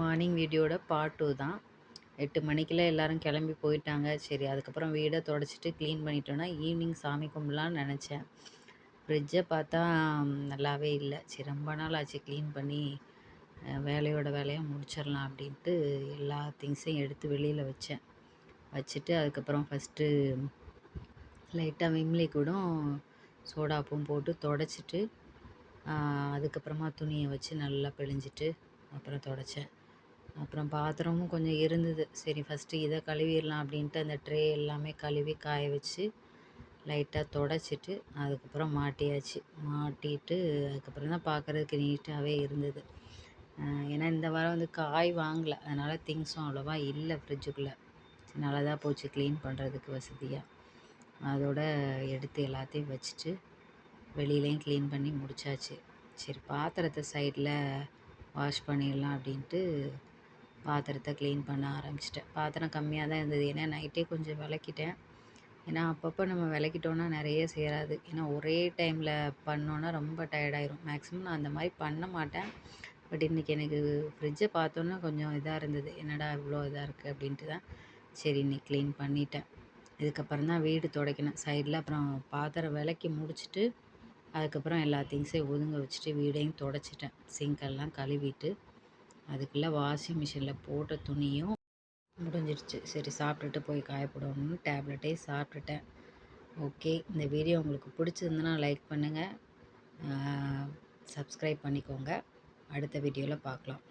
Morning வீடியோட part two தான். எட்டு மணிக்கெல்லாம் எல்லாரும் கிளம்பி போயிட்டாங்க. சரி அதுக்கப்புறம் வீடை தொடச்சிட்டு க்ளீன் பண்ணிட்டோன்னா ஈவினிங் சாமி கும்பலான்னு நினச்சேன். ஃப்ரிட்ஜை பார்த்தா நல்லாவே இல்லை. சரி ரொம்ப நாள் ஆச்சு க்ளீன் பண்ணி வேலையோட வேலையாக முடிச்சிடலாம் அப்படின்ட்டு எல்லா திங்ஸையும் எடுத்து வெளியில் வச்சேன். வச்சுட்டு அதுக்கப்புறம் ஃபஸ்ட்டு லைட்டாக விம்லி கூட சோடாப்பும் போட்டு தொடச்சிட்டு அதுக்கப்புறமா துணியை வச்சு நல்லா பிழிஞ்சிட்டு அப்புறம் தொடச்சேன். அப்புறம் பாத்திரமும் கொஞ்சம் இருந்தது. சரி ஃபஸ்ட்டு இதை கழுவிடலாம் அப்படின்ட்டு அந்த ட்ரே எல்லாமே கழுவி காய வச்சு லைட்டாக தொடச்சிட்டு அதுக்கப்புறம் மாட்டியாச்சு. மாட்டிட்டு அதுக்கப்புறம் தான் பார்க்குறதுக்கு நீட்டாகவே இருந்தது. ஏன்னா இந்த வாரம் வந்து காய் வாங்கலை. அதனால் திங்ஸும் அவ்வளோவா இல்லை ஃப்ரிட்ஜுக்குள்ளே நல்லா தான் போச்சு க்ளீன் பண்ணுறதுக்கு வசதியாக அதோட எடுத்து எல்லாத்தையும் வச்சுட்டு வெளியிலையும் க்ளீன் பண்ணி முடிச்சாச்சு. சரி பாத்திரத்தை சைடில் வாஷ் பண்ணிடலாம் அப்படின்ட்டு பாத்திரத்தை க்ளீன் பண்ண ஆரம்பிச்சிட்டேன். பாத்திரம் கம்மியாக தான் இருந்தது. ஏன்னா நைட்டே கொஞ்சம் விளக்கிட்டேன். ஏன்னா அப்பப்போ நம்ம விளக்கிட்டோன்னா நிறைய சேராது. ஏன்னா ஒரே டைமில் பண்ணோன்னா ரொம்ப டயர்டாயிரும் மேக்ஸிமம் நான் அந்த மாதிரி பண்ண மாட்டேன். பட் இன்றைக்கி எனக்கு ஃப்ரிட்ஜை பார்த்தோன்னா கொஞ்சம் இதாக இருந்தது. என்னடா இவ்வளோ இதாக இருக்குது அப்படின்ட்டு தான். சரி இன்னைக்கு க்ளீன் பண்ணிட்டேன். இதுக்கப்புறம் தான் வீடு துடைக்கணும். சைடில் அப்புறம் பாத்திரம் விளக்கி முடிச்சுட்டு அதுக்கப்புறம் எல்லா திங்ஸையும் ஒதுங்க வச்சுட்டு வீடையும் துடைச்சிட்டேன். சிங்கெல்லாம் கழுவிட்டு அதுக்குள்ளே வாஷிங் மிஷினில் போட்ட துணியும் முடிஞ்சிருச்சு. சரி சாப்பிட்டுட்டு போய் காயப்படணும்னு டேப்லெட்டே சாப்பிட்டுட்டேன். ஓகே இந்த வீடியோ உங்களுக்கு பிடிச்சிருந்துன்னா லைக் பண்ணுங்கள் சப்ஸ்கிரைப் பண்ணிக்கோங்க. அடுத்த வீடியோவில் பார்க்கலாம்.